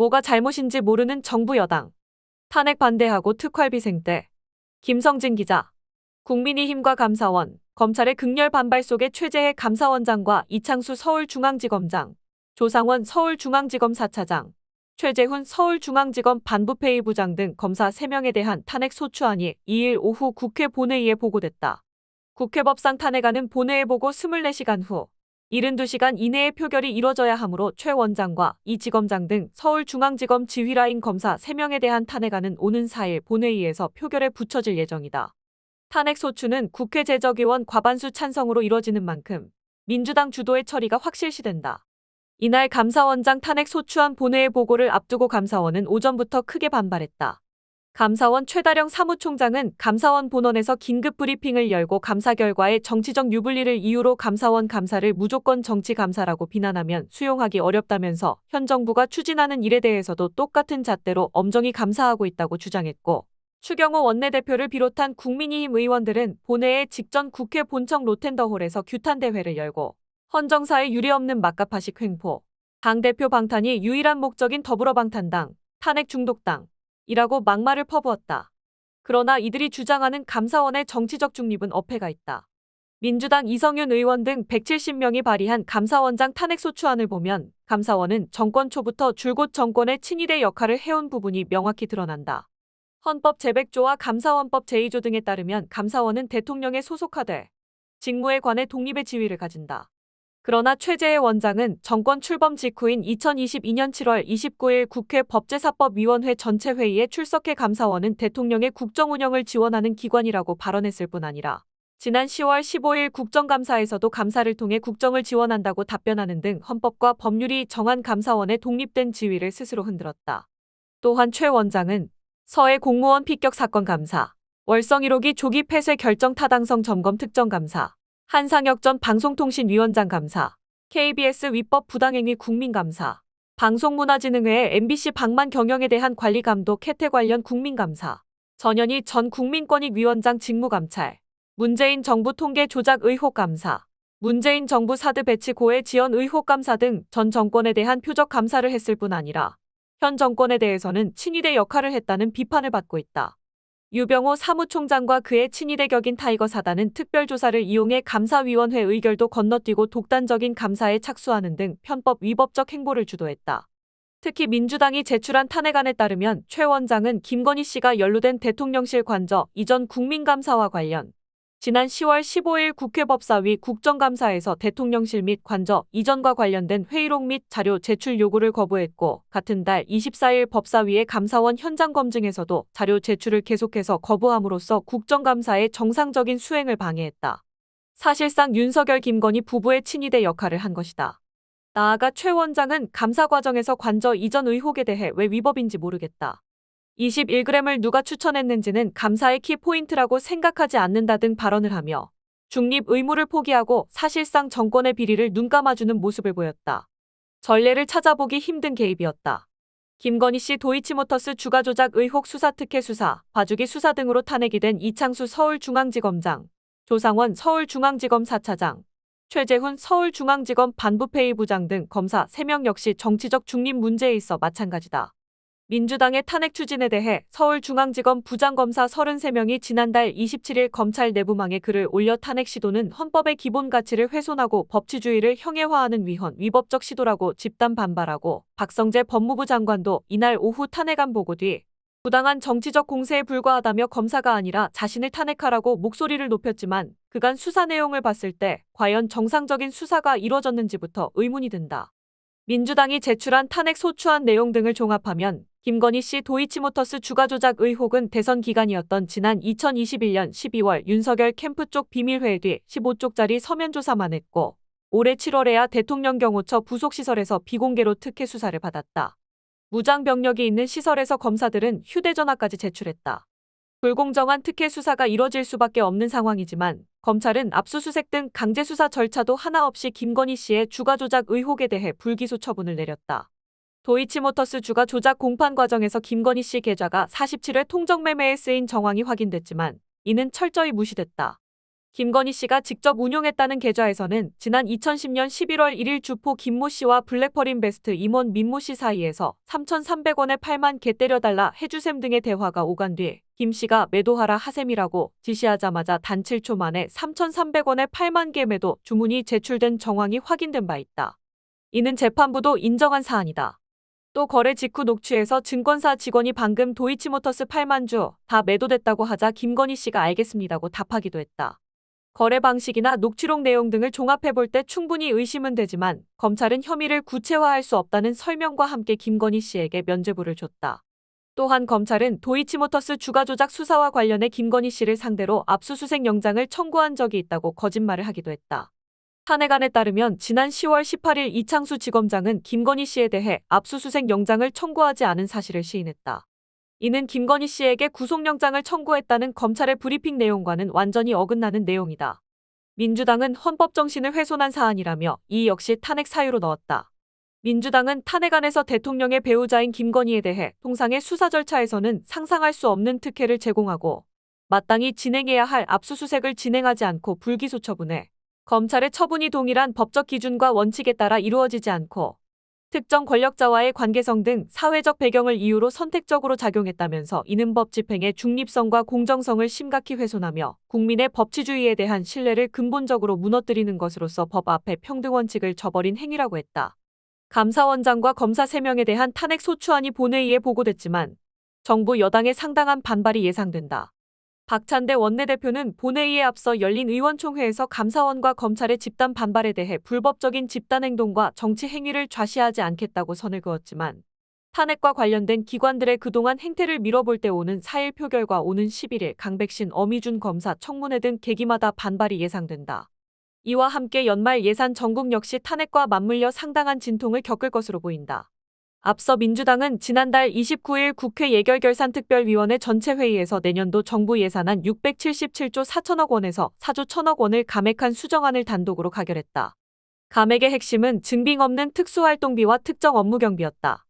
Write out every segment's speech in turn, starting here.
뭐가 잘못인지 모르는 정부 여당. 탄핵 반대하고 특활비생 때. 김성진 기자. 국민의힘과 감사원, 검찰의 극렬 반발 속에 최재해 감사원장과 이창수 서울중앙지검장, 조상원 서울중앙지검 4차장, 최재훈 서울중앙지검 반부회의부장 등 검사 3명에 대한 탄핵 소추안이 2일 오후 국회 본회의에 보고됐다. 국회법상 탄핵안은 본회의 보고 24시간 후 72시간 이내에 표결이 이뤄져야 하므로 최 원장과 이 지검장 등 서울중앙지검 지휘라인 검사 3명에 대한 탄핵안은 오는 4일 본회의에서 표결에 붙여질 예정이다. 탄핵 소추는 국회 제적의원 과반수 찬성으로 이뤄지는 만큼 민주당 주도의 처리가 확실시된다. 이날 감사원장 탄핵 소추안 본회의 보고를 앞두고 감사원은 오전부터 크게 반발했다. 감사원 최다령 사무총장은 감사원 본원에서 긴급 브리핑을 열고 감사 결과의 정치적 유불리를 이유로 감사원 감사를 무조건 정치 감사라고 비난하면 수용하기 어렵다면서 현 정부가 추진하는 일에 대해서도 똑같은 잣대로 엄정히 감사하고 있다고 주장했고 추경호 원내대표를 비롯한 국민의힘 의원들은 본회의 직전 국회 본청 로텐더홀에서 규탄 대회를 열고 헌정사에 유례없는 막가파식 횡포, 당 대표 방탄이 유일한 목적인 더불어방탄당, 탄핵 중독당, 이라고 막말을 퍼부었다. 그러나 이들이 주장하는 감사원의 정치적 중립은 어폐가 있다. 민주당 이성윤 의원 등 170명이 발의한 감사원장 탄핵소추안을 보면 감사원은 정권 초부터 줄곧 정권의 친위대 역할을 해온 부분이 명확히 드러난다. 헌법 제100조와 감사원법 제2조 등에 따르면 감사원은 대통령에 소속하되 직무에 관해 독립의 지위를 가진다. 그러나 최재해 원장은 정권 출범 직후인 2022년 7월 29일 국회 법제사법위원회 전체 회의에 출석해 감사원은 대통령의 국정 운영을 지원하는 기관이라고 발언했을 뿐 아니라 지난 10월 15일 국정감사에서도 감사를 통해 국정을 지원한다고 답변하는 등 헌법과 법률이 정한 감사원의 독립된 지위를 스스로 흔들었다. 또한 최 원장은 서해 공무원 피격 사건 감사, 월성 1호기 조기 폐쇄 결정 타당성 점검 특정 감사, 한상혁 전 방송통신위원장 감사, KBS 위법 부당행위 국민감사, 방송문화진흥회의 MBC 방만 경영에 대한 관리 감독 혜태 관련 국민감사, 전현희 전 국민권익위원장 직무감찰, 문재인 정부 통계 조작 의혹 감사, 문재인 정부 사드 배치 고해 지원 의혹 감사 등 전 정권에 대한 표적 감사를 했을 뿐 아니라 현 정권에 대해서는 친위대 역할을 했다는 비판을 받고 있다. 유병호 사무총장과 그의 친위대 격인 타이거 사단은 특별조사를 이용해 감사위원회 의결도 건너뛰고 독단적인 감사에 착수하는 등 편법 위법적 행보를 주도했다. 특히 민주당이 제출한 탄핵안에 따르면 최 원장은 김건희 씨가 연루된 대통령실 관저 이전 국민감사와 관련 지난 10월 15일 국회 법사위 국정감사에서 대통령실 및 관저 이전과 관련된 회의록 및 자료 제출 요구를 거부했고 같은 달 24일 법사위의 감사원 현장 검증에서도 자료 제출을 계속해서 거부함으로써 국정감사의 정상적인 수행을 방해했다. 사실상 윤석열 김건희 부부의 친위대 역할을 한 것이다. 나아가 최 원장은 감사 과정에서 관저 이전 의혹에 대해 왜 위법인지 모르겠다. 21g을 누가 추천했는지는 감사의 키포인트라고 생각하지 않는다 등 발언을 하며 중립 의무를 포기하고 사실상 정권의 비리를 눈감아주는 모습을 보였다. 전례를 찾아보기 힘든 개입이었다. 김건희 씨 도이치모터스 주가 조작 의혹 수사 특혜 수사, 봐주기 수사 등으로 탄핵이 된 이창수 서울중앙지검장, 조상원 서울중앙지검 4차장, 최재훈 서울중앙지검 반부회의부장 등 검사 3명 역시 정치적 중립 문제에 있어 마찬가지다. 민주당의 탄핵 추진에 대해 서울중앙지검 부장검사 33명이 지난달 27일 검찰 내부망에 글을 올려 탄핵 시도는 헌법의 기본 가치를 훼손하고 법치주의를 형해화하는 위헌, 위법적 시도라고 집단 반발하고 박성재 법무부 장관도 이날 오후 탄핵안 보고 뒤 부당한 정치적 공세에 불과하다며 검사가 아니라 자신을 탄핵하라고 목소리를 높였지만 그간 수사 내용을 봤을 때 과연 정상적인 수사가 이뤄졌는지부터 의문이 든다. 민주당이 제출한 탄핵 소추안 내용 등을 종합하면 김건희 씨 도이치모터스 주가 조작 의혹은 대선 기간이었던 지난 2021년 12월 윤석열 캠프 쪽 비밀회의 뒤 15쪽짜리 서면 조사만 했고 올해 7월에야 대통령 경호처 부속시설에서 비공개로 특혜 수사를 받았다. 무장 병력이 있는 시설에서 검사들은 휴대전화까지 제출했다. 불공정한 특혜 수사가 이뤄질 수밖에 없는 상황이지만 검찰은 압수수색 등 강제 수사 절차도 하나 없이 김건희 씨의 주가 조작 의혹에 대해 불기소 처분을 내렸다. 도이치모터스 주가 조작 공판 과정에서 김건희 씨 계좌가 47회 통정 매매에 쓰인 정황이 확인됐지만 이는 철저히 무시됐다. 김건희 씨가 직접 운용했다는 계좌에서는 지난 2010년 11월 1일 주포 김모 씨와 블랙펄 인베스트 임원 민모 씨 사이에서 3,300원에 8만 개 때려달라 해주셈 등의 대화가 오간 뒤 김 씨가 매도하라 하셈이라고 지시하자마자 단 7초 만에 3,300원에 8만 개 매도 주문이 제출된 정황이 확인된 바 있다. 이는 재판부도 인정한 사안이다. 또 거래 직후 녹취에서 증권사 직원이 방금 도이치모터스 8만 주 다 매도됐다고 하자 김건희 씨가 알겠습니다고 답하기도 했다. 거래 방식이나 녹취록 내용 등을 종합해 볼 때 충분히 의심은 되지만 검찰은 혐의를 구체화할 수 없다는 설명과 함께 김건희 씨에게 면죄부를 줬다. 또한 검찰은 도이치모터스 주가 조작 수사와 관련해 김건희 씨를 상대로 압수수색 영장을 청구한 적이 있다고 거짓말을 하기도 했다. 탄핵안에 따르면 지난 10월 18일 이창수 지검장은 김건희 씨에 대해 압수수색 영장을 청구하지 않은 사실을 시인했다. 이는 김건희 씨에게 구속영장을 청구했다는 검찰의 브리핑 내용과는 완전히 어긋나는 내용이다. 민주당은 헌법 정신을 훼손한 사안이라며 이 역시 탄핵 사유로 넣었다. 민주당은 탄핵안에서 대통령의 배우자인 김건희에 대해 통상의 수사 절차에서는 상상할 수 없는 특혜를 제공하고 마땅히 진행해야 할 압수수색을 진행하지 않고 불기소 처분해 검찰의 처분이 동일한 법적 기준과 원칙에 따라 이루어지지 않고 특정 권력자와의 관계성 등 사회적 배경을 이유로 선택적으로 작용했다면서 이는 법 집행의 중립성과 공정성을 심각히 훼손하며 국민의 법치주의에 대한 신뢰를 근본적으로 무너뜨리는 것으로서 법 앞에 평등 원칙을 저버린 행위라고 했다. 감사원장과 검사 3명에 대한 탄핵 소추안이 본회의에 보고됐지만 정부 여당의 상당한 반발이 예상된다. 박찬대 원내대표는 본회의에 앞서 열린 의원총회에서 감사원과 검찰의 집단 반발에 대해 불법적인 집단 행동과 정치 행위를 좌시하지 않겠다고 선을 그었지만 탄핵과 관련된 기관들의 그동안 행태를 밀어볼 때 오는 4일 표결과 오는 11일 강백신 어미준 검사 청문회 등 계기마다 반발이 예상된다. 이와 함께 연말 예산 전국 역시 탄핵과 맞물려 상당한 진통을 겪을 것으로 보인다. 앞서 민주당은 지난달 29일 국회 예결결산특별위원회 전체 회의에서 내년도 정부 예산안 677조 4천억 원에서 4조 1천억 원을 감액한 수정안을 단독으로 가결했다. 감액의 핵심은 증빙 없는 특수활동비와 특정 업무 경비였다.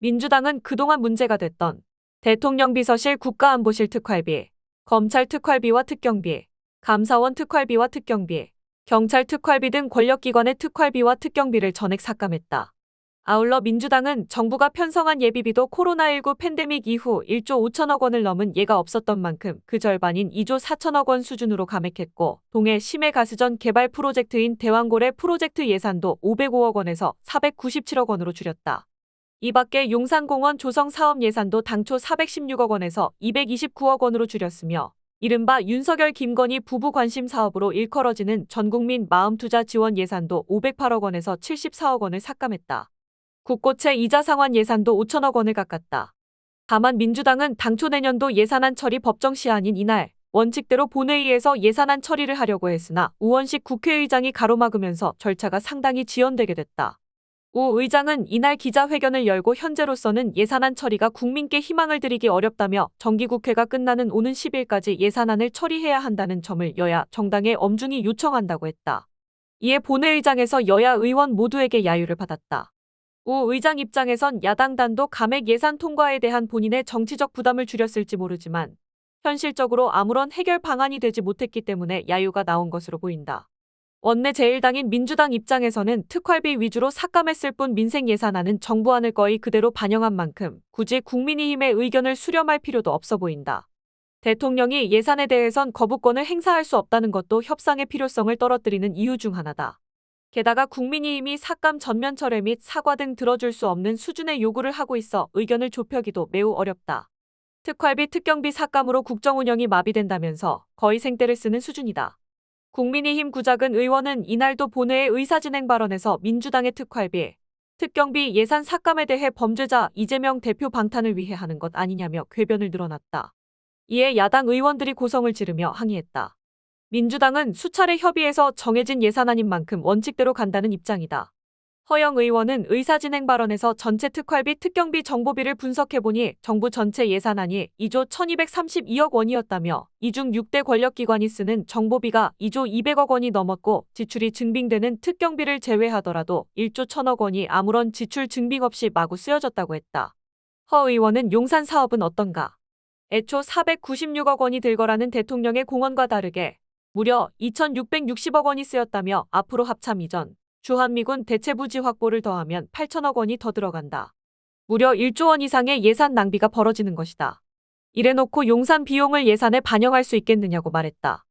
민주당은 그동안 문제가 됐던 대통령 비서실 국가안보실 특활비, 검찰 특활비와 특경비, 감사원 특활비와 특경비, 경찰 특활비 등 권력기관의 특활비와 특경비를 전액 삭감했다. 아울러 민주당은 정부가 편성한 예비비도 코로나19 팬데믹 이후 1조 5천억 원을 넘은 예가 없었던 만큼 그 절반인 2조 4천억 원 수준으로 감액했고 동해 심해 가스전 개발 프로젝트인 대왕고래 프로젝트 예산도 505억 원에서 497억 원으로 줄였다. 이 밖에 용산공원 조성 사업 예산도 당초 416억 원에서 229억 원으로 줄였으며 이른바 윤석열 김건희 부부 관심 사업으로 일컬어지는 전국민 마음투자 지원 예산도 508억 원에서 74억 원을 삭감했다. 국고채 이자 상환 예산도 5천억 원을 깎았다. 다만 민주당은 당초 내년도 예산안 처리 법정 시한인 이날 원칙대로 본회의에서 예산안 처리를 하려고 했으나 우원식 국회의장이 가로막으면서 절차가 상당히 지연되게 됐다. 우 의장은 이날 기자회견을 열고 현재로서는 예산안 처리가 국민께 희망을 드리기 어렵다며 정기국회가 끝나는 오는 10일까지 예산안을 처리해야 한다는 점을 여야 정당에 엄중히 요청한다고 했다. 이에 본회의장에서 여야 의원 모두에게 야유를 받았다. 우 의장 입장에선 야당 단독 감액 예산 통과에 대한 본인의 정치적 부담을 줄였을지 모르지만 현실적으로 아무런 해결 방안이 되지 못했기 때문에 야유가 나온 것으로 보인다. 원내 제1당인 민주당 입장에서는 특활비 위주로 삭감했을 뿐 민생 예산안은 정부안을 거의 그대로 반영한 만큼 굳이 국민의힘의 의견을 수렴할 필요도 없어 보인다. 대통령이 예산에 대해선 거부권을 행사할 수 없다는 것도 협상의 필요성을 떨어뜨리는 이유 중 하나다. 게다가 국민의힘이 삭감 전면 철회 및 사과 등 들어줄 수 없는 수준의 요구를 하고 있어 의견을 좁혀기도 매우 어렵다. 특활비 특경비 삭감으로 국정 운영이 마비된다면서 거의 생떼를 쓰는 수준이다. 국민의힘 구작은 의원은 이날도 본회의 의사진행 발언에서 민주당의 특활비, 특경비 예산 삭감에 대해 범죄자 이재명 대표 방탄을 위해 하는 것 아니냐며 궤변을 늘어났다. 이에 야당 의원들이 고성을 지르며 항의했다. 민주당은 수차례 협의해서 정해진 예산안인 만큼 원칙대로 간다는 입장이다. 허영 의원은 의사진행 발언에서 전체 특활비 특경비 정보비를 분석해보니 정부 전체 예산안이 2조 1232억 원이었다며 이 중 6대 권력기관이 쓰는 정보비가 2조 200억 원이 넘었고 지출이 증빙되는 특경비를 제외하더라도 1조 1000억 원이 아무런 지출 증빙 없이 마구 쓰여졌다고 했다. 허 의원은 용산 사업은 어떤가? 애초 496억 원이 들거라는 대통령의 공언과 다르게 무려 2,660억 원이 쓰였다며 앞으로 합참 이전 주한미군 대체부지 확보를 더하면 8천억 원이 더 들어간다. 무려 1조 원 이상의 예산 낭비가 벌어지는 것이다. 이래놓고 용산 비용을 예산에 반영할 수 있겠느냐고 말했다.